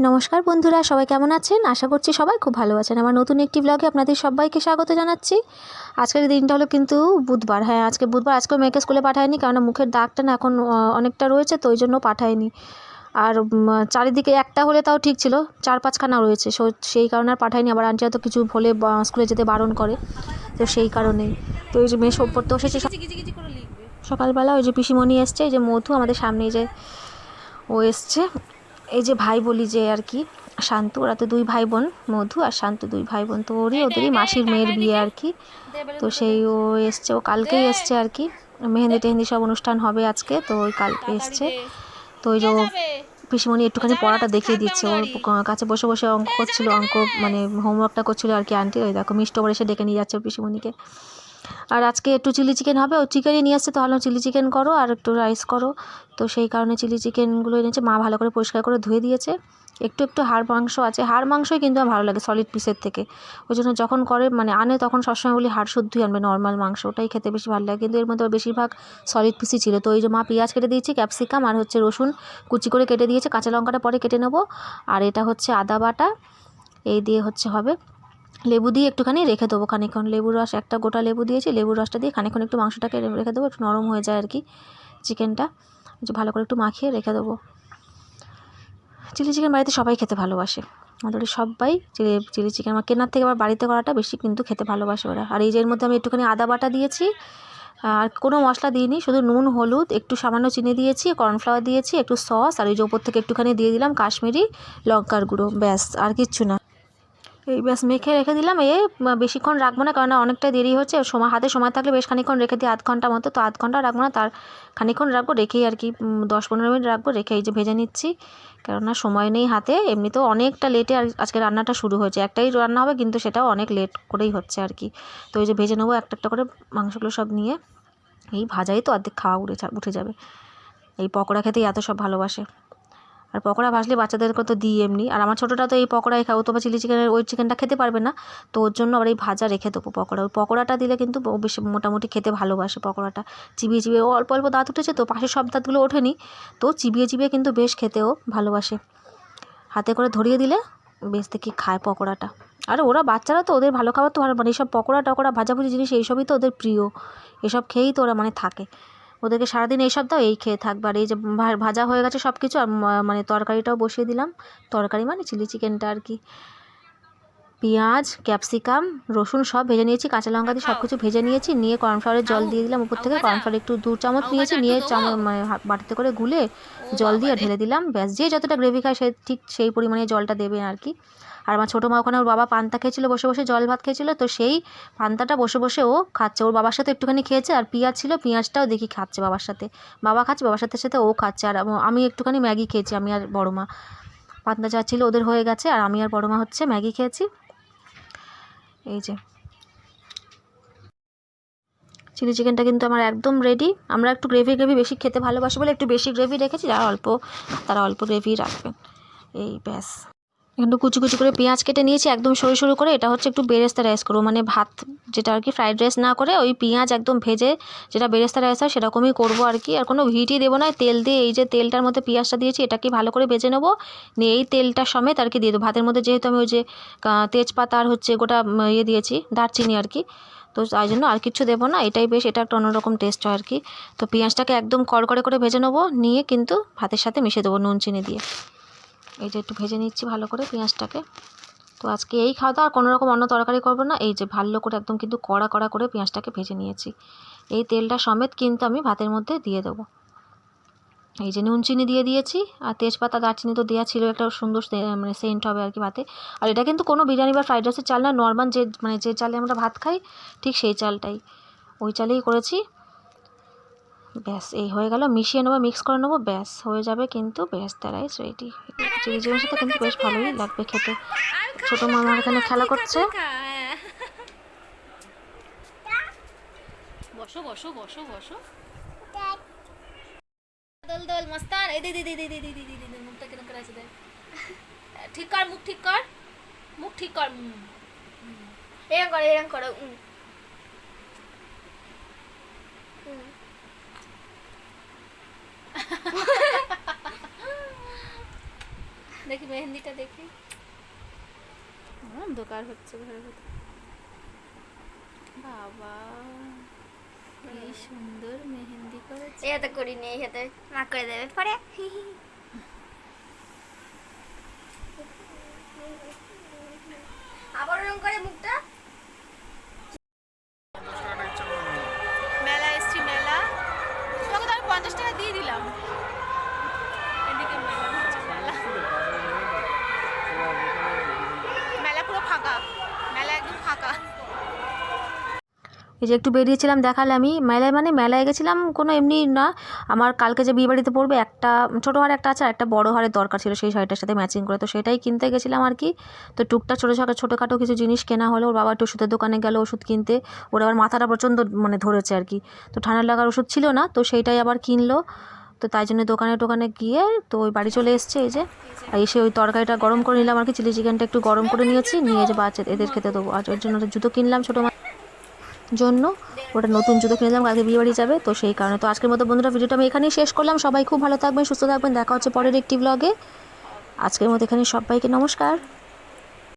নমস্কার বন্ধুরা, সবাই কেমন আছেন? আশা করছি সবাই খুব ভালো আছেন। আমার নতুন একটি ব্লগে আপনাদের সবাইকে স্বাগত জানাচ্ছি। আজকের দিনটা হলো কিন্তু বুধবার। হ্যাঁ আজকে বুধবার। আজকেও মেয়েকে স্কুলে পাঠায়নি কারণ মুখের দাগটা না এখন অনেকটা রয়েছে, তো ওই জন্য পাঠায়নি। আর চারিদিকে একটা হলে তাও ঠিক ছিল, চার পাঁচখানা রয়েছে। সো, সেই কারণে আর পাঠায়নি। আবার আন্টি হয়তো কিছু বা- স্কুলে যেতে বারণ করে, তো সেই কারণেই তো ওই যে মেয়ে সব পড়তে বসেছে সকালবেলা ওই যে পিসিমণি এসছে, এই যে মধু আমাদের সামনে যে ও এসছে। এই যে ভাই বলি যে আর কি শান্তু ওরা তো দুই ভাই বোন মধু আর শান্তু দুই ভাই বোন তো ওরই ওদেরই মাসির মেয়ের বিয়ে আর কি। তো সেই ও এসছে ও কালকেই এসছে আর কি। মেহেন্দি টেহেন্দি সব অনুষ্ঠান হবে আজকে তো ওই কালকে এসছে। তো ওই যে ও পিসিমণি একটুখানি পড়াটা দেখিয়ে দিচ্ছে ওর কাছে বসে বসে অঙ্ক করছিল অঙ্ক মানে হোমওয়ার্কটা করছিল আর কি আন্টি ওই দেখো মিষ্ট এসে ডেকে নিয়ে যাচ্ছে পিসিমণিকে। আর আজকে একটু চিলি চিকেন হবে, ও চিকেনই নিয়ে আসছে, তো ভাবলাম চিলি চিকেন করো আর একটু রাইস করো। তো সেই কারণে চিলি চিকেনগুলো এনেছে, মা ভালো করে পরিষ্কার করে ধুয়ে দিয়েছে। একটু একটু হাড় মাংস আছে, হাড় মাংসই কিন্তু আমার ভালো লাগে সলিড পিসের থেকে। ওই জন্য যখন করে মানে আনে তখন সবসময় বলি হাড় শুদ্ধই আনবে নর্মাল মাংস, ওটাই খেতে বেশি ভালো লাগে। কিন্তু এর মধ্যে বেশিরভাগ সলিড পিসই ছিল। তো ওই যে মা পেঁয়াজ কেটে দিয়েছি ক্যাপসিকাম আর হচ্ছে রসুন কুচি করে কেটে দিয়েছে, কাঁচা লঙ্কাটা পরে কেটে নেব। আর এটা হচ্ছে আদা বাটা, এই দিয়ে হচ্ছে হবে লেবু দিয়ে একটুখানি রেখে দেবো খানিক্ষণ লেবুর রস, একটা গোটা লেবু দিয়েছি, লেবুর রসটা দিয়ে খানিকক্ষণ একটু মাংসটাকে রেখে দেবো, একটু নরম হয়ে যায় আর কি চিকেনটা। যে ভালো করে একটু মাখিয়ে রেখে দেবো। চিলি চিকেন বাড়িতে সবাই খেতে ভালোবাসে। আমাদের সবাই চিলি চিলি চিকেন। আমার কেনার থেকে আবার বাড়িতে করাটা বেশি কিন্তু খেতে ভালোবাসে ওরা। আর এই যে এর মধ্যে আমি একটুখানি আদা বাটা দিয়েছি, আর কোনো মশলা দিইনি, শুধু নুন, হলুদ, একটু সামান্য চিনি দিয়েছি, কর্নফ্লাওয়ার দিয়েছি, একটু সস, আর এই যে ওপর থেকে একটুখানি দিয়ে দিলাম কাশ্মীরি লঙ্কার গুঁড়ো, ব্যাস, আর কিচ্ছু না। এই ব্যাস মেখে রেখে দিলাম। এ বেশিক্ষণ রাখব না কারণ অনেকটা দেরি হচ্ছে। সময়, হাতে সময় থাকলে বেশ খানিক্ষণ রেখে দিই, আধ ঘণ্টা মতো। তো আধ ঘণ্টা রাখব না, তার খানিক্ষণ রাখব, রেখেই আর কি দশ পনেরো মিনিট রাখব, রেখে এই যে ভেজে নিচ্ছি। কেননা সময় নেই হাতে, এমনিতেও অনেকটা লেটে আর আজকে রান্নাটা শুরু হয়েছে। একটাই রান্না হবে, কিন্তু সেটাও অনেক লেট করেই হচ্ছে আর কি। তো এই যে ভেজে নেব একটা একটা করে মাংসগুলো সব নিয়ে। এই ভাজাই তো অর্ধেক খাওয়া উঠে উঠে যাবে। এই পকোড়া খেতেই এত সব ভালোবাসে। আর পকোড়া ভাজলে বাচ্চাদেরকে তো দিই এমনি। আর আমার ছোটোটা তো এই পকোড়াই খাও তো বা চিলি চিকেনের, ওই চিকেনটা খেতে পারবে না। তো ওর জন্য আবার এই ভাজা রেখে দেবো পকোড়া। ওই পকোড়াটা দিলে কিন্তু বেশি মোটামুটি খেতে ভালোবাসে পকোড়াটা। চিবিয়ে চিবিয়ে অল্প অল্প দাঁত উঠেছে তো, পাশের সব দাঁতগুলো ওঠেনি। তো চিবিয়ে চিবিয়ে কিন্তু বেশ খেতেও ভালোবাসে। হাতে করে ধরিয়ে দিলে বেশ দেখি খায় পকোড়াটা। আর ওরা বাচ্চারা তো, ওদের ভালো খাবার তো মানে এইসব পকোড়া টকোড়া, ভাজাভুজি জিনিস, এইসবই তো ওদের প্রিয়। এসব খেয়েই তো ওরা মানে থাকে। ওদেরকে সারাদিন এইসব দাও এই খেয়ে থাকবে আর এই যে ভাজা হয়ে গেছে সব কিছু আর মানে তরকারিটাও বসিয়ে দিলাম। তরকারি মানে চিলি চিকেনটা আর কি। পেঁয়াজ ক্যাপসিকাম রসুন সব ভেজে নিয়েছি কাঁচা লঙ্কা দিয়ে সব কিছু ভেজে নিয়েছি নিয়ে কর্নফ্লাওয়ারের জল দিয়ে দিলাম উপর থেকে। কর্নফ্লাওয়ার একটু দু চামচ নিয়েছি নিয়ে চামচ মানে বাটিতে করে গুলে জল দিয়ে ঢেলে দিলাম। ব্যাস যে যতটা গ্রেভি খায় সে ঠিক সেই পরিমাণে জলটা দেবে আর কি। আর আমার ছোটো মা ওখানে ওর বাবা পান্তা খেয়েছিল বসে বসে জল ভাত খেয়েছিল তো সেই পান্তাটা বসে বসে ও খাচ্ছে। ওর বাবার সাথে একটুখানি খেয়েছে আর পেঁয়াজ ছিল পেঁয়াজটাও দেখি খাচ্ছে বাবার সাথে। বাবা খাচ্ছে বাবার সাথে সাথে ও খাচ্ছে। আর আমি একটুখানি ম্যাগি খেয়েছি আমি আর বড় মা। পান্তা চা ছিল ওদের হয়ে গেছে আর আমি আর বড় মা হচ্ছে ম্যাগি খেয়েছি। এই যে। চিলি চিকেনটা কিন্তু আমার একদম রেডি আমরা একটু গ্রেভি গ্রেভি বেশি খেতে ভালোবাসি বলে একটু বেশি গ্রেভি রেখেছি, যারা অল্প, তারা অল্প গ্রেভি রাখবেন এই ব্যাস। একটু কুচি কুচি করে পেঁয়াজ কেটে নিয়েছি, একদম সরু সরু করে। এটা হচ্ছে একটু বেরেস্তা রাইস করব মানে ভাত যেটা আর কি ফ্রাইড রাইস না করে, ওই পেঁয়াজ একদম ভেজে যেটা বেরেস্তা রাইস হয় সেরকমই করব আর কি। আর কোনো ভিটই দেবো না, তেল দিয়ে এই যে তেলটার মধ্যে পেঁয়াজটা দিয়েছি, এটাকে ভালো করে ভেজে নেব, নিয়ে এই তেলটা সমেত আর কি দিয়ে দেবো। ভাতের মধ্যে যেহেতু আমি ওই যে তেজপাতা আর হচ্ছে গোটা ইয়ে দিয়েছি, দারচিনি আর কি, তো তাই জন্য আর কিছু দেবো না, এটাই বেশ, এটা একটা অন্যরকম টেস্ট হয় আর কি। তো পেঁয়াজটাকে একদম কড়কড়ে করে ভেজে নেব, নিয়ে কিন্তু ভাতের সাথে মিশিয়ে দেবো নুন, চিনি দিয়ে। এই যে একটু ভেজে নিচ্ছি ভালো করে পেঁয়াজটাকে। তো আজকে এই খাওয়া দাওয়া আর কোনো রকম অন্য তরকারি করব না। এই যে ভালো করে একদম কিন্তু কড়া কড়া করে পেঁয়াজটাকে ভেজে নিয়েছি। এই তেলটা সমেত কিন্তু আমি ভাতের মধ্যে দিয়ে দেবো। এই যে নুন চিনি দিয়ে দিয়েছি আর তেজপাতা, দারচিনি তো দেওয়া ছিল একটা সুন্দর মানে সেন্ট হবে আর কি ভাতে। আর এটা কিন্তু কোনো বিরিয়ানি বা ফ্রাইড রাইসের চাল না। নর্মাল যে মানে যে চালে আমরা ভাত খাই, ঠিক সেই চালটাই। ওই চালেই করেছি। ব্যাস, এই হয়ে গেল। মিশিয়ে নেব মিক্স করে নেব, ব্যাস, হয়ে যাবে কিন্তু ব্যাস দাঁড়াই রেডি চিলি চিকেনের সাথে কিন্তু বেশ ভালোই লাগবে খেতে। ছোটো মামার এখানে খেলা করছে। বসো বসো বসো বসো। দোল এই দিদি দিদি দিদি ঠিক কর, মুখ ঠিক কর। মুখ ঠিক কর। এরকম কর এরকম করো। মেহেন্দিটা দেখি। অন্ধকার হচ্ছে ঘরের ভেতর। বাবা কি সুন্দর মেহেন্দি করেছে। এই হাতে করিনি এই হাতে। মা করে দেবে পরে। আবার ওরকম করে মুখটা এই যে একটু বেরিয়েছিলাম দেখালামই মেলায় মানে মেলায় গেছিলাম, কোনো এমনি না। আমার কালকে যে বিয়েবাড়িতে পড়বে, একটা ছোটো হার একটা আছে আর একটা বড় হারের দরকার ছিল সেই শাড়িটার সাথে ম্যাচিং করে। তো সেটাই কিনতে গেছিলাম আর কি। তো টুকটাক ছোটো ছোটো ছোটোখাটো কিছু জিনিস কেনা হলো। ওর বাবা একটু ওষুধের দোকানে গেল ওষুধ কিনতে। ওর আবার মাথাটা প্রচণ্ড মানে ধরেছে আর কি। তো ঠান্ডা লাগার ওষুধ ছিল না, তো সেইটাই আবার কিনলো। তো তাই জন্য দোকানে টোকানে গিয়ে তো ওই বাড়ি চলে এসছে এই যে। আর এসে ওই তরকারিটা গরম করে নিলাম আর কি। চিলি চিকেনটা একটু গরম করে নিয়েছি, নিয়ে যে বাচ্চা এদের খেতে দেবো। আর ওর জন্য জুতো কিনলাম ছোটো জন্য। ওটা নতুন জুতো কিনে দিলাম, কালকে বিয়ে বাড়ি যাবে, তো সেই কারণে। তো আজকের মতো বন্ধুরা, ভিডিওটা আমি এখানেই শেষ করলাম। সবাই খুব ভালো থাকবেন, সুস্থ থাকবেন, দেখা হচ্ছে পরের একটি ব্লগে আজকের মতো এখানে সবাইকে নমস্কার।